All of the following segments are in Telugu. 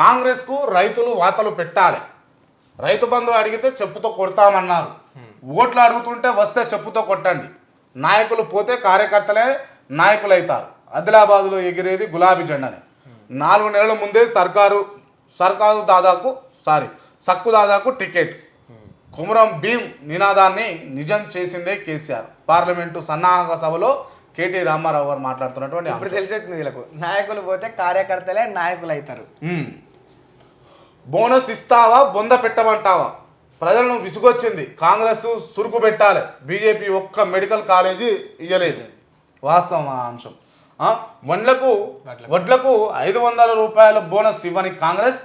కాంగ్రెస్కు రైతులు వాతలు పెట్టాలి. రైతు బంధు అడిగితే చెప్పుతో కొడతామన్నారు. ఓట్లు అడుగుతుంటే వస్తే చెప్పుతో కొట్టండి. నాయకులు పోతే కార్యకర్తలే నాయకులు అవుతారు ఆదిలాబాద్లో ఎగిరేది గులాబీ జెండాని. నాలుగు నెలల ముందే సర్కారు సర్కారు దాదాకు సారీ సక్కు దాదాకు టికెట్. కుమరం భీం నినాదాన్ని నిజం చేసిందే కేసీఆర్. పార్లమెంటు సన్నాహక సభలో కేటీ రామారావు గారు మాట్లాడుతున్నటువంటి నాయకులు పోతే కార్యకర్తలే నాయకులు అవుతారు. బోనస్ ఇస్తావా బొంద పెట్టమంటావా? ప్రజలను విసుగొచ్చింది. కాంగ్రెస్ సురుకు పెట్టాలి. బీజేపీ ఒక్క మెడికల్ కాలేజీ ఇయ్యలేదు. వాస్తవం ఆ అంశం? వడ్లకు. వడ్లకు ఐదు వందల రూపాయల బోనస్ ఇవ్వని కాంగ్రెస్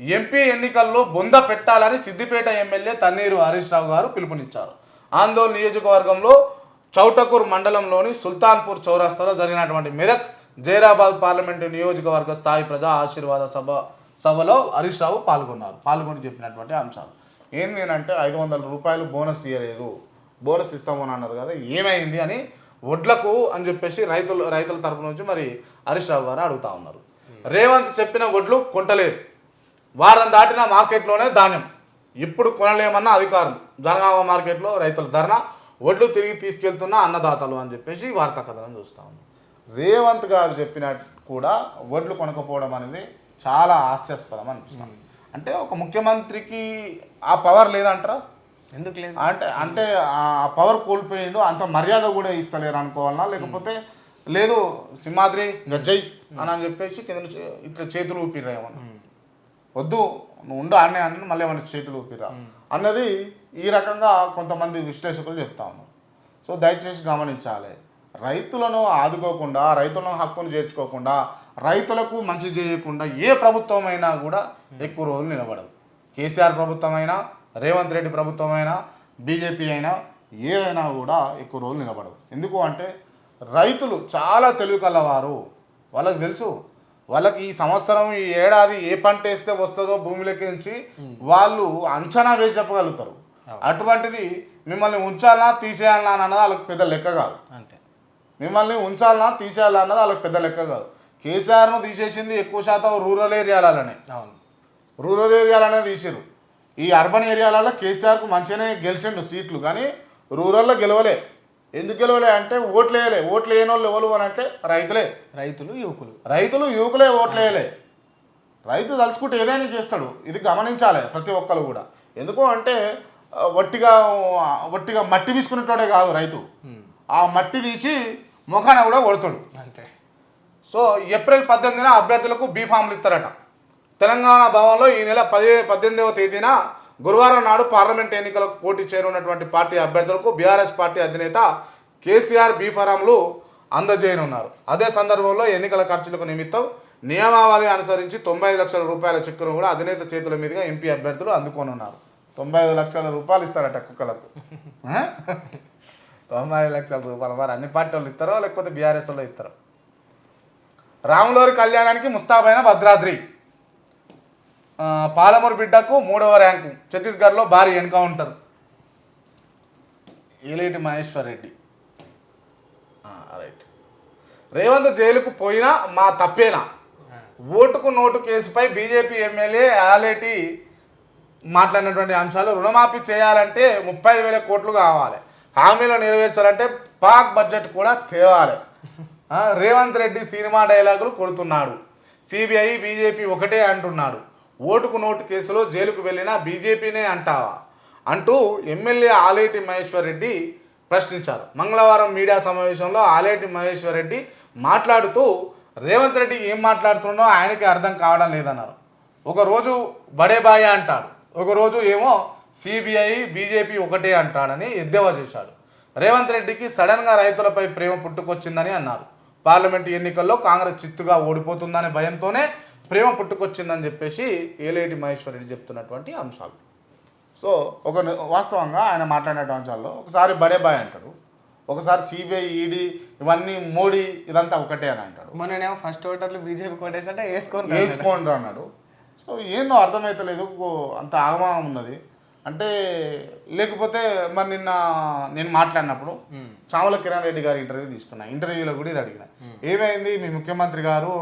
ఎంపీ ఎన్నికల్లో బొంద పెట్టాలని సిద్దిపేట ఎమ్మెల్యే తన్నీరు హరీష్ రావు గారు పిలుపునిచ్చారు. ఆందోళన నియోజకవర్గంలో చౌటకూర్ మండలంలోని సుల్తాన్పూర్ చౌరాస్తాలో జరిగినటువంటి మెదక్ జైరాబాద్ పార్లమెంటు నియోజకవర్గ స్థాయి ప్రజా ఆశీర్వాద సభ సభలో హరీష్ రావు పాల్గొన్నారు. పాల్గొని చెప్పినటువంటి అంశాలు. ఏంది అంటే ఐదు వందల రూపాయలు బోనస్ ఇవ్వలేదు బోనస్ ఇస్తామని అన్నారు కదా ఏమైంది అని వడ్లకు అని చెప్పేసి రైతులు రైతుల తరపు నుంచి మరి హరీష్ రావు గారు అడుగుతా ఉన్నారు. రేవంత్ చెప్పిన వడ్లు కొంటలేదు. వారం దాటిన మార్కెట్లోనే ధాన్యం. ఇప్పుడు కొనలేమన్న అధికారులు జనగామ మార్కెట్లో రైతుల ధర్నా వడ్లు తిరిగి తీసుకెళ్తున్న అన్నదాతలు అని చెప్పేసి వార్తా కథనం చూస్తా ఉన్నాం రేవంత్ గారు చెప్పినట్టు కూడా వడ్లు కొనకపోవడం అనేది చాలా హాస్యాస్పదం అనిపిస్తుంది అంటే ఒక ముఖ్యమంత్రికి ఆ పవర్ లేదంటారా? ఎందుకు లేదు? అంటే అంటే ఆ పవర్ కోల్పోయిండు అంత మర్యాద కూడా ఇస్తలేరు అనుకోవాలనా? లేకపోతే లేదు సింహాద్రి గజ్జయ్ అని అని చెప్పేసి కింద నుంచి ఇట్లా చేతులు ఊపిర్రా ఏమన్నా? వద్దు నువ్వు ఉండు ఆడనే అని మళ్ళీ ఏమన్నా చేతులు ఊపిరా అన్నది ఈ రకంగా కొంతమంది విశ్లేషకులు చెప్తా ఉన్నారు. సో దయచేసి గమనించాలి. రైతులను ఆదుకోకుండా రైతులను హక్కును చేర్చుకోకుండా రైతులకు మంచి చేయకుండా ఏ ప్రభుత్వం అయినా కూడా ఎక్కువ రోజులు నిలబడదు కేసీఆర్ ప్రభుత్వం అయినా రేవంత్ రెడ్డి ప్రభుత్వం అయినా బీజేపీ అయినా ఏదైనా కూడా ఎక్కువ రోజులు నిలబడదు ఎందుకు అంటే రైతులు చాలా తెలివి కలవారు. వాళ్ళకి తెలుసు. వాళ్ళకి ఈ సంవత్సరం ఈ ఏడాది ఏ పంట వేస్తే వస్తుందో భూమిలోకి నుంచి వాళ్ళు అంచనా వేసి చెప్పగలుగుతారు. అటువంటిది మిమ్మల్ని ఉంచాలనా తీసేయాలనా అన్నది వాళ్ళకి పెద్ద లెక్క కాదు. అంతే. మిమ్మల్ని ఉంచాలనా తీసేయాలా అన్నది వాళ్ళకి పెద్ద లెక్క కాదు. కేసీఆర్ను తీసేసింది ఎక్కువ శాతం రూరల్ ఏరియాలనే అవును. రూరల్ ఏరియాలనే తీసిరు ఈ అర్బన్ ఏరియాలలో కేసీఆర్కు మంచిగానే గెలిచిండు సీట్లు కానీ రూరల్లో గెలవలే. ఎందుకు గెలవలే అంటే ఓట్లు వేయలే. ఓట్లు వేయని వాళ్ళు ఎవరు అని అంటే రైతులే. రైతులు యువకులు. రైతులు యువకులే ఓట్లు వేయలే. రైతు తలుచుకుంటే ఏదైనా చేస్తాడు. ఇది గమనించాలి ప్రతి ఒక్కరు కూడా. ఎందుకు అంటే వట్టిగా వట్టిగా మట్టి తీసుకునేటోడే కాదు రైతు. ఆ మట్టి తీసి ముఖాన కూడా కొడతాడు. అంతే. సో ఏప్రిల్ పద్దెనిమిదిన అభ్యర్థులకు బీ ఫామ్లు ఇస్తారట. తెలంగాణ భవన్లో ఈ నెల పది పద్దెనిమిదవ తేదీన గురువారం నాడు పార్లమెంట్ ఎన్నికలకు పోటీ చేరున్నటువంటి పార్టీ అభ్యర్థులకు బీఆర్ఎస్ పార్టీ అధినేత కేసీఆర్ బీ ఫారంలు అందజేయనున్నారు. అదే సందర్భంలో ఎన్నికల ఖర్చులకు నిమిత్తం నియమావళి అనుసరించి తొంభై లక్షల రూపాయల చెక్కును కూడా అధినేత చేతుల మీదుగా ఎంపీ అభ్యర్థులు అందుకోనున్నారు. తొంభై ఐదు లక్షల రూపాయలు ఇస్తారట కుక్కలకు? తొంభై ఐదు లక్షల రూపాయలు మరి అన్ని పార్టీ వాళ్ళు ఇస్తారో లేకపోతే బీఆర్ఎస్ వాళ్ళు ఇస్తారో? రాములోరి కళ్యాణానికి ముస్తాబైన భద్రాద్రి. పాలమూరు బిడ్డకు మూడవ ర్యాంకు ఛత్తీస్గఢ్లో భారీ ఎన్కౌంటర్. ఏలేటి మహేశ్వర్ రెడ్డి రైట్ రేవంత్ జైలుకు పోయినా మా తప్పేనా? ఓటుకు నోటు కేసుపై బీజేపీ ఎమ్మెల్యే ఆలేటి మాట్లాడినటువంటి అంశాలు రుణమాఫీ చేయాలంటే ముప్పై వేల కోట్లు కావాలి. హామీలు నెరవేర్చాలంటే పాక్ బడ్జెట్ కూడా తేవాలి. రేవంత్ రెడ్డి సినిమా డైలాగులు కొడుతున్నాడు. సిబిఐ బీజేపీ ఒకటే అంటున్నాడు. ఓటుకు నోటు కేసులో జైలుకు వెళ్ళిన బీజేపీనే అంటావా? అంటూ ఎమ్మెల్యే ఆలేటి మహేశ్వర్ రెడ్డి ప్రశ్నించారు. మంగళవారం మీడియా సమావేశంలో ఆలేటి మహేశ్వర్ రెడ్డి మాట్లాడుతూ రేవంత్ రెడ్డి ఏం మాట్లాడుతుండో ఆయనకి అర్థం కావడం లేదన్నారు. ఒకరోజు బడేబాయి అంటాడు. ఒకరోజు ఏమో సిబిఐ బీజేపీ ఒకటే అంటాడని ఎద్దేవా చేశాడు. రేవంత్ రెడ్డికి సడన్గా రైతులపై ప్రేమ పుట్టుకొచ్చిందని అన్నారు. పార్లమెంట్ ఎన్నికల్లో కాంగ్రెస్ చిత్తుగా ఓడిపోతుందనే భయంతోనే ప్రేమ పుట్టుకొచ్చిందని చెప్పేసి ఏలేటి మహేశ్వర్ రెడ్డి చెప్తున్నటువంటి అంశాలు. సో ఒక వాస్తవంగా ఆయన మాట్లాడిన అంశాల్లో ఒకసారి బడేబాయ్ అంటాడు ఒకసారి సిబిఐ ఈడీ ఇవన్నీ మోడీ ఇదంతా ఒకటే అని అంటాడు. మొన్ననేమో ఫస్ట్ ఓటర్లు బీజేపీ కొట్టేసంటే వేసుకొని వేసుకోండి అన్నాడు. సో ఏందో అర్థమవుతలేదు అంత ఆగమం ఉన్నది. అంటే లేకపోతే మరి నిన్న నేను మాట్లాడినప్పుడు చామల కిరణ్ రెడ్డి గారి ఇంటర్వ్యూ తీసుకున్నా. ఇంటర్వ్యూలో కూడా ఇది అడిగిన. ఏమైంది? మీ ముఖ్యమంత్రి గారు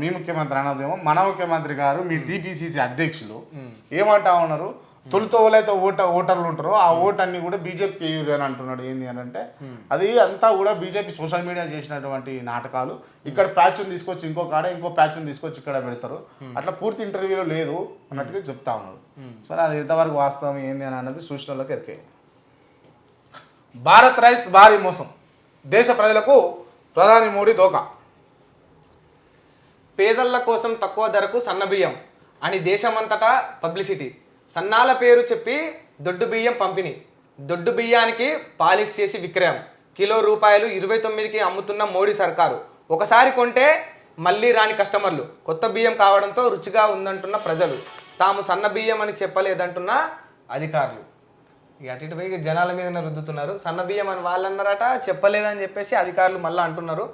మీ ముఖ్యమంత్రి అన్నదేమో మన ముఖ్యమంత్రి గారు మీ టీపీసీసీ అధ్యక్షులు ఏమంటా ఉన్నారు? తొలుత ఎవరైతే ఓట ఓటర్లు ఉంటారో ఆ ఓటు అన్ని కూడా బీజేపీకి వేయరు అని అంటున్నాడు. ఏంది అని అంటే అది అంతా కూడా బీజేపీ సోషల్ మీడియా చేసినటువంటి నాటకాలు. ఇక్కడ ప్యాచ్ని తీసుకొచ్చి ఇంకో కాడ ఇంకో ప్యాచ్ని తీసుకొచ్చి ఇక్కడ పెడతారు. అట్లా పూర్తి ఇంటర్వ్యూలో లేదు అన్నట్టుగా చెప్తా ఉన్నారు సరే అది ఎంతవరకు వాస్తవం ఏంది అని అన్నది సూచనలోకి ఎరికే భారత్ రైస్ భారీ మోసం. దేశ ప్రజలకు ప్రధాని మోడీ దోకా పేదల కోసం తక్కువ ధరకు సన్నబియ్యం అని దేశమంతటా పబ్లిసిటీ. సన్నాల పేరు చెప్పి దొడ్డు బియ్యం పంపిణీ. దొడ్డు బియ్యానికి పాలిష్ చేసి విక్రయం. కిలో రూపాయలు ఇరవై తొమ్మిదికి అమ్ముతున్న మోడీ సర్కారు. ఒకసారి కొంటే మళ్ళీ రాని కస్టమర్లు. కొత్త బియ్యం కావడంతో రుచిగా ఉందంటున్న ప్రజలు. తాము సన్న బియ్యం అని చెప్పలేదంటున్న అధికారులు. ఇక అటు ఇటు పోయి జనాల మీదనే రుద్దుతున్నారు. సన్న బియ్యం అని వాళ్ళు అన్నారట చెప్పలేదని చెప్పేసి అధికారులు మళ్ళీ అంటున్నారు.